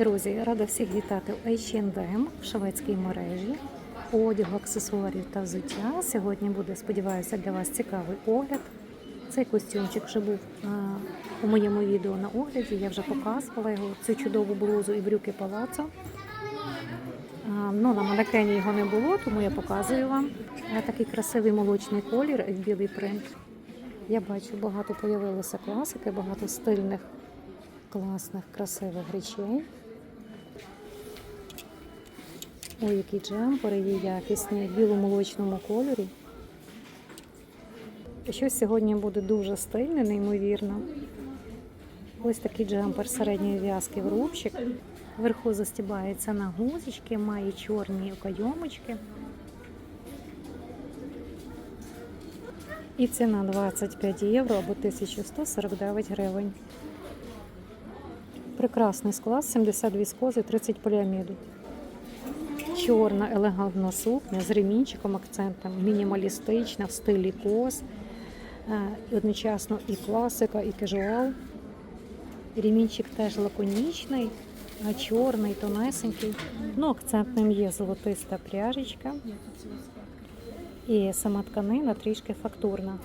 Друзі, рада всіх вітати у H&M в шведській мережі. Одягу, аксесуарів та взуття. Сьогодні буде, сподіваюся, для вас цікавий огляд. Цей костюмчик вже був а, у моєму відео на огляді. Я вже показувала його цю чудову блузу і брюки палацо. А, ну, на манекені його не було, тому я показую вам. А, такий красивий молочний колір і білий принт. Я бачу, багато появилося класики, багато стильних, класних, красивих речей. Ой, які джемпери є якісні в біломолочному кольорі. Щось сьогодні буде дуже стильне, неймовірно. Ось такий джемпер середньої в'язки в рубчик. Вверху застібається на гузочки, має чорні окайомочки. І ціна 25 євро або 1149 гривень. Прекрасний склад, 70 віскози, 30 поліаміду. Чорна елегантна сукня з ремінчиком акцентом, мінімалістична в стилі кос. Е, Одночасно і класика, і кежуал. Ремінчик теж лаконічний, а чорний, тонесенький. Ну, акцентним є золотиста пряжечка. І сама тканина трішки фактурна.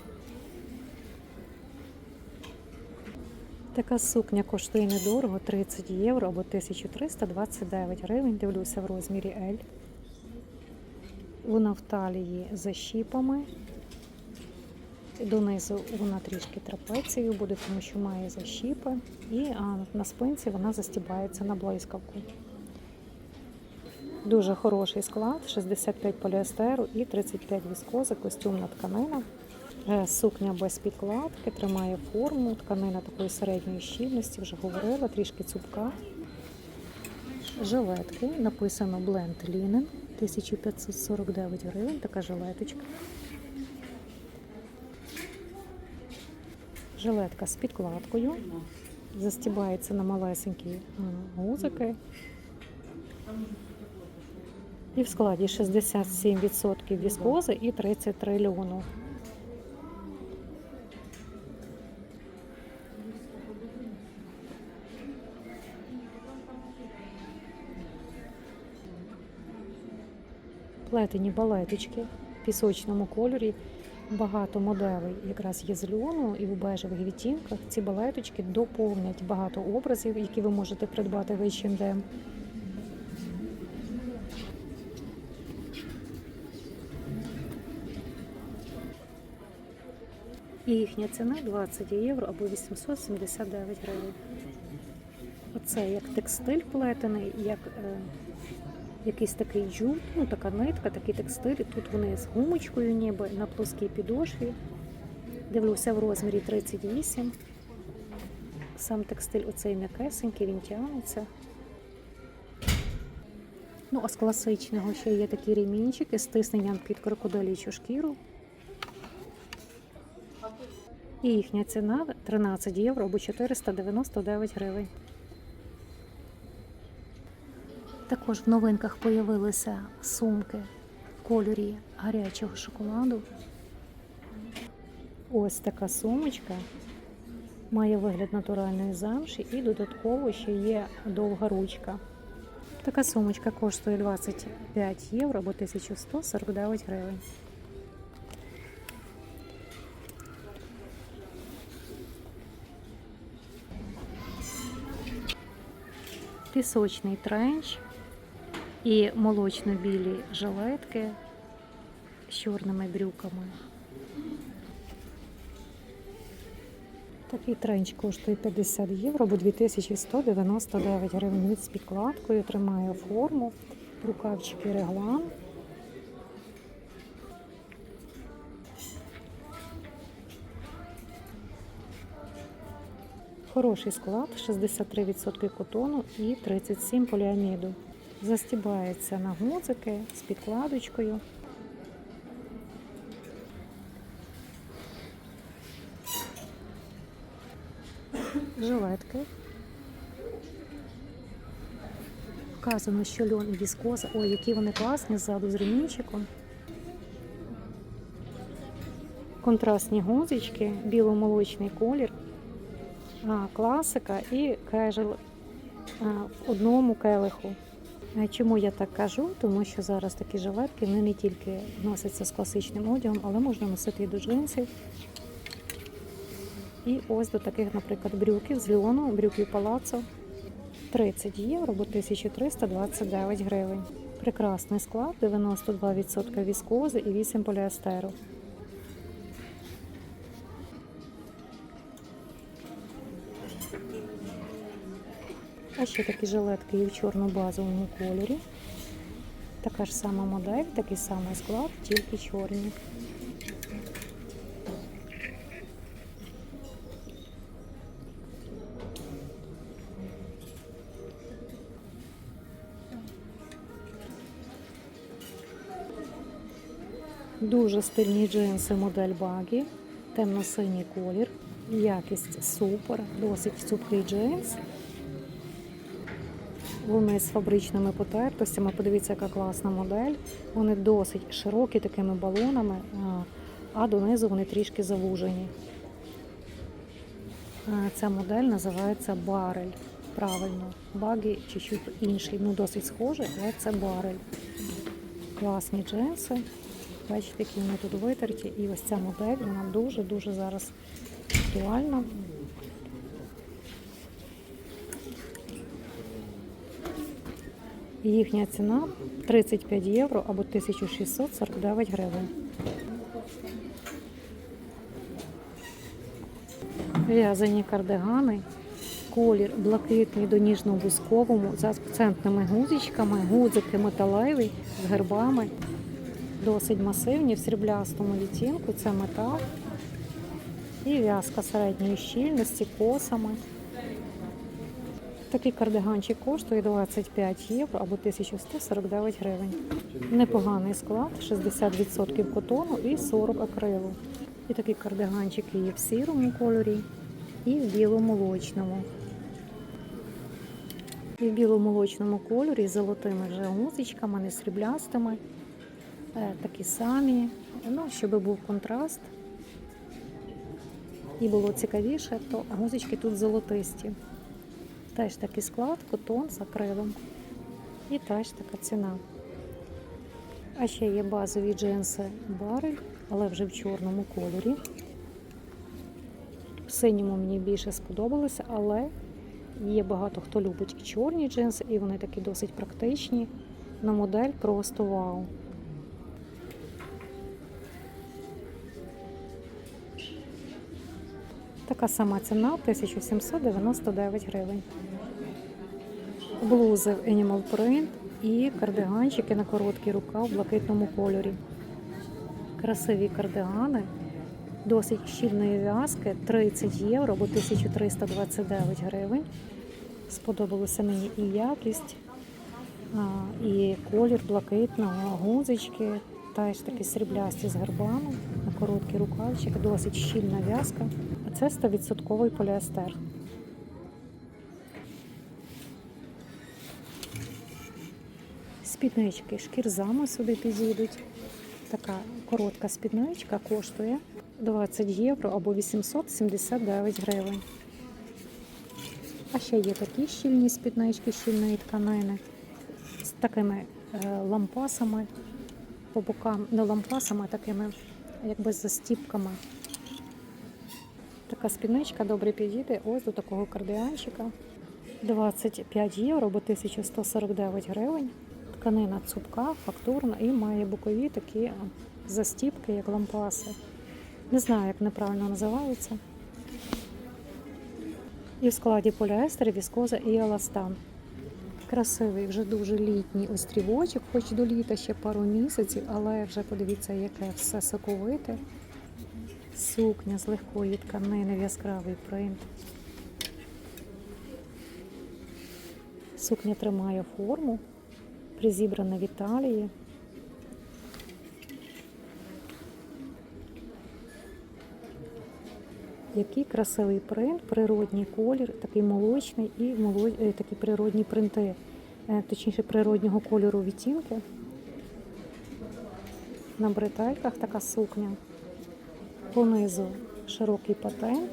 Така сукня коштує недорого 30 євро або 1329 гривень. Дивлюся в розмірі L. Вона в талії за щіпами. Донизу вона трішки трапецією буде, тому що має защіпи. І на спинці вона застібається на блискавку. Дуже хороший склад, 65 поліестеру і 35 віскози, костюмна тканина. Е, Сукня без підкладки, тримає форму, тканина такої середньої щільності, вже говорила, трішки цупка. Жилетки, написано Blend Linen, 1549 гривень, така жилеточка. Жилетка з підкладкою, застібається на малесенькі е, гузики. І в складі 67% віскози і 33 льону. Плетені балеточки в пісочному кольорі. Багато моделей якраз є з льону і в бежевих відтінках. Ці балеточки доповнять багато образів, які ви можете придбати в H&M. І їхня ціна 20 євро або 879 гривень. Оце як текстиль плетений, як е, якийсь такий джут, ну така нитка, такий текстиль. Тут вони з гумочкою ніби на плоскій підошві. Дивлюся в розмірі 38. Сам текстиль оцей м'якесенький, він тягнеться. Ну, а з класичного ще є такі ремінчики з тисненням під крокодилічу шкіру. І їхня ціна 13 євро або 499 гривень. Також в новинках появилися сумки в кольорі гарячого шоколаду. Ось така сумочка. Має вигляд натуральної замші і додатково ще є довга ручка. Така сумочка коштує 25 євро або 1149 гривень. Пісочний тренч і молочно-білі жилетки з чорними брюками. Такий тренч коштує 50 євро або 2199 гривень. Він з підкладкою тримає форму, рукавчики реглан. Хороший склад, 63% котону і 37 поліаміду. Застібається на гудзики з підкладочкою. Жилетки. Вказано, що льон і віскоза. Ой, які вони класні ззаду з ремінчиком. Контрастні гузички, біломолочний колір, класика і кежел в одному келиху. Чому я так кажу? Тому що зараз такі жилетки вони не тільки носяться з класичним одягом, але можна носити і до джинсів. І ось до таких, наприклад, брюків з льону, брюків палацо 30 євро або 1329 гривень. Прекрасний склад, 92% віскози і 8 поліестеру. А ще такі жилетки є в чорно-базовому кольорі. Така ж сама модель, такий самий склад, тільки чорні. Дуже стильні джинси модель Багі, темно-синій колір, якість супер, досить цупкий джинс. Вони з фабричними потертостями. Подивіться, яка класна модель. Вони досить широкі такими балонами, а- донизу вони трішки завужені. Ця модель називається барель. Правильно, багі чуть-чуть інший, ну досить схожий, але це барель. Класні джинси. Бачите, які вони тут витерті. І ось ця модель, вона дуже-дуже зараз актуальна. Їхня ціна 35 євро або 1649 гривень. В'язані кардигани, колір блакитний до ніжно-бусковому з акцентними гузичками, гудзики металеві з гербами, досить масивні в сріблястому відтінку. Це метал і в'язка середньої щільності, косами. Такий кардиганчик коштує 25 євро або 1149 гривень. Непоганий склад, 60% котону і 40 акрилу. І такі кардиганчики є в сірому кольорі і в біломолочному. І в біломолочному кольорі з золотими вже гузичками, не сріблястими. Е, Такі самі. Ну, щоб був контраст і було цікавіше, то гузички тут золотисті. Теж такий склад, котон з акрилом. І теж така ціна. А ще є базові джинси барель, але вже в чорному кольорі. В синьому мені більше сподобалося, але є багато хто любить і чорні джинси, і вони такі досить практичні. На модель просто вау. Така сама ціна 1799 гривень. Блузи в Animal Print і кардиганчики на короткий рукав в блакитному кольорі. Красиві кардигани, досить щільної в'язки 30 євро або 1329 гривень. Сподобалося мені і якість, і колір блакитного, гузички, теж такі сріблясті з гербами на короткий рукавчик, досить щільна в'язка. А це 100% поліестер. Спіднички шкірзами сюди підійдуть. Така коротка спідничка коштує 20 євро або 879 гривень. А ще є такі щільні спіднички щільної тканини з такими е, лампасами по бокам, не лампасами, а такими якби застіпками. Така спідничка добре підійде ось до такого кардіанчика. 25 євро або 1149 гривень. Тканина цупка, фактурна і має бокові такі застіпки, як лампаси. Не знаю, як неправильно називаються. І в складі поліестер, віскоза і еластан. Красивий, вже дуже літній острівочок, хоч до літа ще пару місяців, але вже подивіться, яке все соковите. Сукня з легкої тканини в яскравий принт. Сукня тримає форму, призібрана в Італії. Який красивий принт, природній колір, такий молочний і моло... е, такі природні принти, е, точніше природнього кольору відтінки. На бретельках така сукня. Понизу широкий патент.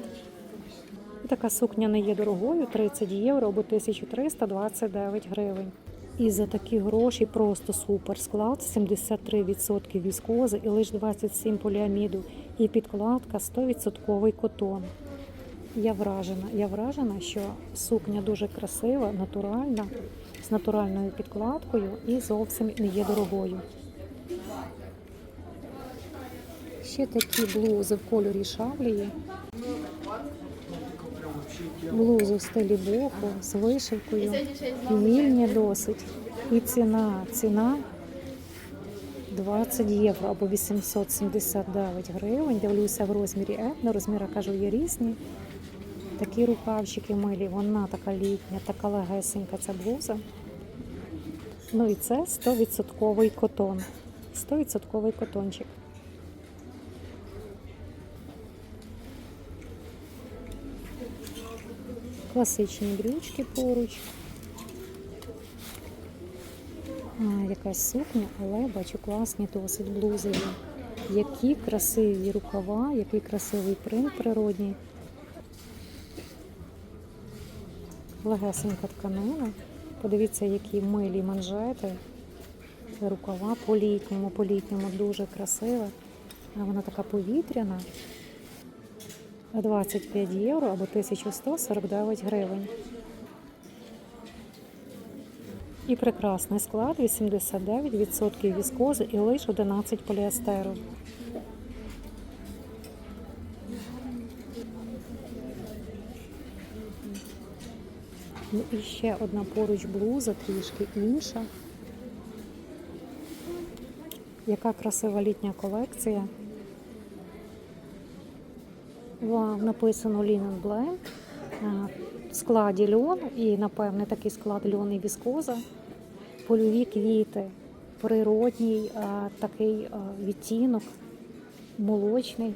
Така сукня не є дорогою 30 євро або 1329 гривень. І за такі гроші просто супер склад 73% віскози і лише 27 поліаміду. І підкладка 100% котон. Я вражена. Я вражена, що сукня дуже красива, натуральна, з натуральною підкладкою і зовсім не є дорогою. Ще такі блузи в кольорі шаблії. Блузу в стилі боху з вишивкою. Вільні досить. І ціна, ціна 20 євро або 879 гривень. Дивлюся в розмірі. На розміри кажу, є різні. Такі рукавчики милі, вона така літня, така легесенька ця блуза. Ну і це 100% котон. 100% котончик. Класичні брючки поруч. А, якась сукня, але бачу класні досить блузи. Які красиві рукава, який красивий принт природній. Легесенька тканина. Подивіться, які милі манжети. Рукава по-літньому, по-літньому дуже красива. Вона така повітряна. 25 євро або 1149 гривень. І прекрасний склад 89% віскози і лише 11 поліестеру. Ну і ще одна поруч блуза, трішки інша. Яка красива літня колекція. Написано Linen Blend. Е, В складі льон і, напевне, такий склад льон і віскоза. Польові квіти, природній е, такий е, відтінок, молочний.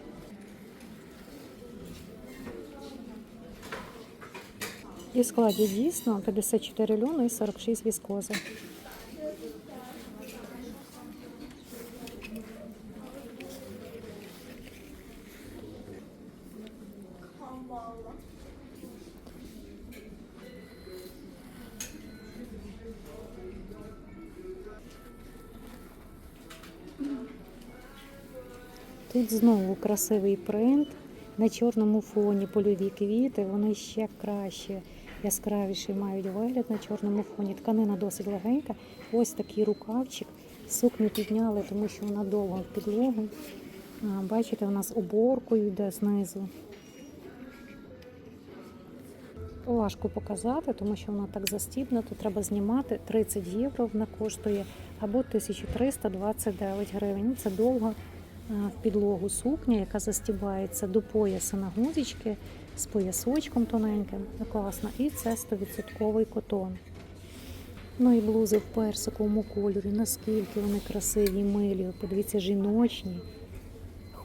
І в складі дійсно 54 льону і 46 віскози. Тут знову красивий принт. На чорному фоні польові квіти, вони ще краще, яскравіший мають вигляд на чорному фоні. Тканина досить легенька. Ось такий рукавчик. Сукню підняли, тому що вона довга в підлогу. Бачите, у нас оборкою йде знизу. Важко показати, тому що вона так застібнута, треба знімати 30 євро вона коштує або 1329 гривень. Це довго в підлогу сукня, яка застібається до пояса на гузічки з поясочком тоненьким. Класно. І це 100% котон. Ну і блузи в персиковому кольорі, наскільки вони красиві, милі. Подивіться, жіночні.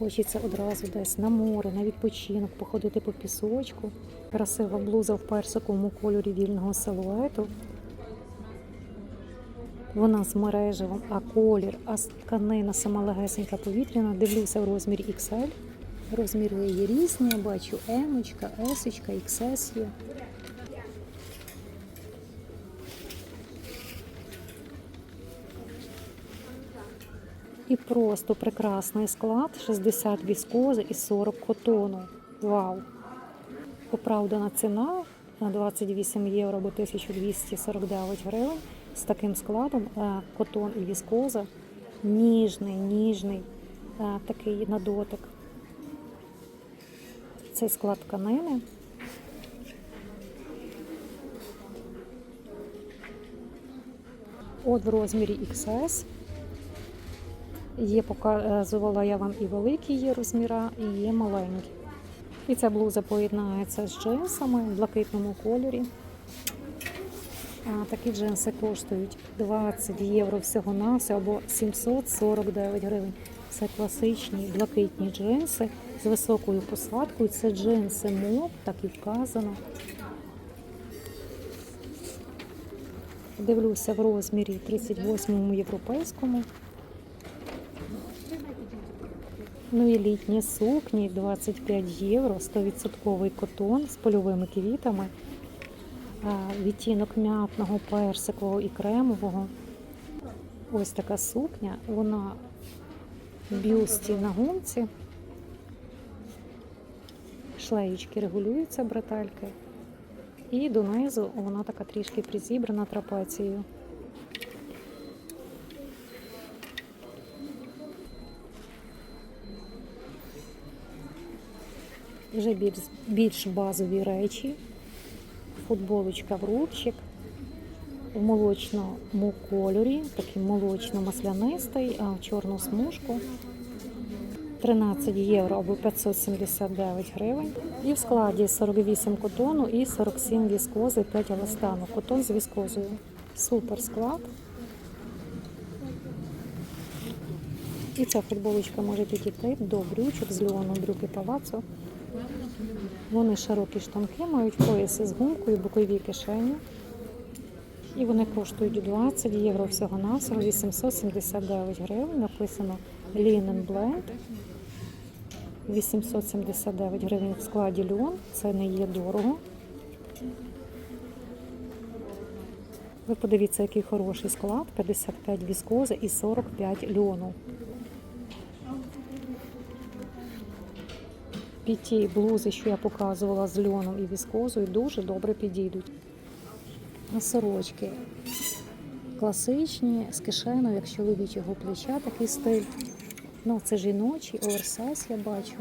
Хочеться одразу десь на море, на відпочинок, походити по пісочку. Красива блуза в персиковому кольорі вільного силуету. Вона з мережевим, а колір, а тканина сама легесенька повітряна. Дивлюся в розмірі XL. Розміри є різні, бачу М, S, XS є. І просто прекрасний склад, 60 віскози і 40 котону. Вау! Оправдана ціна на 28 євро або 1249 гривень з таким складом е, котон і віскоза. Ніжний, ніжний е, такий на дотик. Цей склад тканини. От в розмірі XS. Є показувала я вам і великі є розміра, і є маленькі. І ця блуза поєднається з джинсами в блакитному кольорі. А, такі джинси коштують 20 євро всього-навсього або 749 гривень. Це класичні блакитні джинси з високою посадкою. Це джинси моб, так і вказано. Дивлюся в розмірі 38 європейському. Ну і літні сукні 25 євро, 100% котон з польовими квітами, відтінок м'ятного, персикового і кремового. Ось така сукня, вона в бюсті на гумці. Шлеєчки регулюються бретельки. І донизу вона така трішки призібрана трапецією. Вже більш, більш базові речі. Футболочка в рубчик в молочному кольорі, такий молочно-маслянистий, в чорну смужку. 13 євро або 579 гривень. І в складі 48 котону і 47 віскози, 5 еластану. Котон з віскозою. Супер склад. І ця футболочка може підійти до брючок з льону, брюки палацу. Вони широкі штанки, мають пояси з гумкою, бокові кишені. І вони коштують 20 євро всього навсього 879 гривень. Написано Linen Blend. 879 гривень в складі льон. Це не є дорого. Ви подивіться, який хороший склад: 55 віскози і 45 льону. Під ті блузи, що я показувала з льоном і віскозою, дуже добре підійдуть. Сорочки класичні, з кишеною, як чоловічого плеча, такий стиль. Ну, це жіночий, оверсайз я бачу.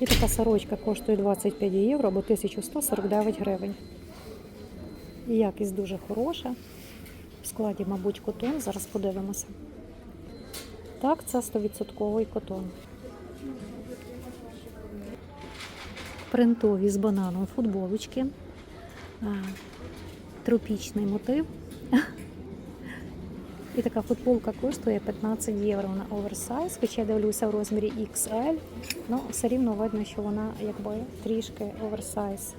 І така сорочка коштує 25 євро або 1149 гривень. І якість дуже хороша. В складі, мабуть, котон. Зараз подивимося. Так, це 100% котон. Принтові з бананом футболочки. Тропічний мотив. І така футболка коштує 15 євро на оверсайз, хоча я дивлюся в розмірі XL. Ну, все рівно видно, що вона якби трішки оверсайз.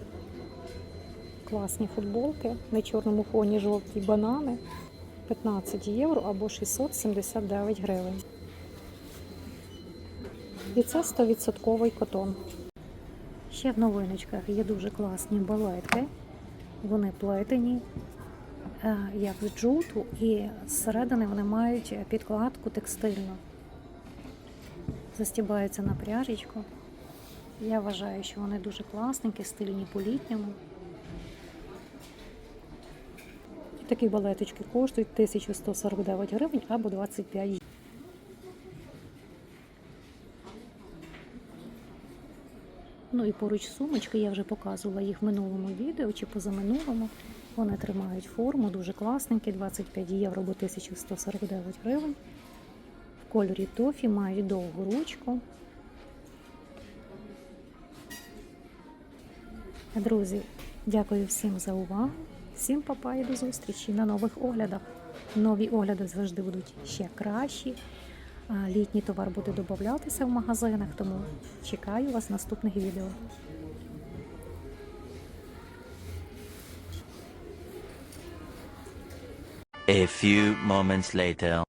Класні футболки на чорному фоні жовті банани. 15 євро або 679 гривень. І це 100% котон. Ще в новиночках є дуже класні балетки. Вони плетені, е, як з джуту, і зсередини вони мають підкладку текстильну. Застібаються на пряжечку. Я вважаю, що вони дуже класненькі, стильні по літньому. Такі балеточки коштують 1149 гривень або 25 євро. І поруч сумочки, я вже показувала їх в минулому відео чи позаминулому. Вони тримають форму, дуже класненькі, 25 євро або 1149 гривень. В кольорі тофі мають довгу ручку. Друзі, дякую всім за увагу. Всім папа і до зустрічі на нових оглядах. Нові огляди завжди будуть ще кращі. Літній товар буде додатися в магазинах, тому чекаю вас в наступних відео. A few moments later.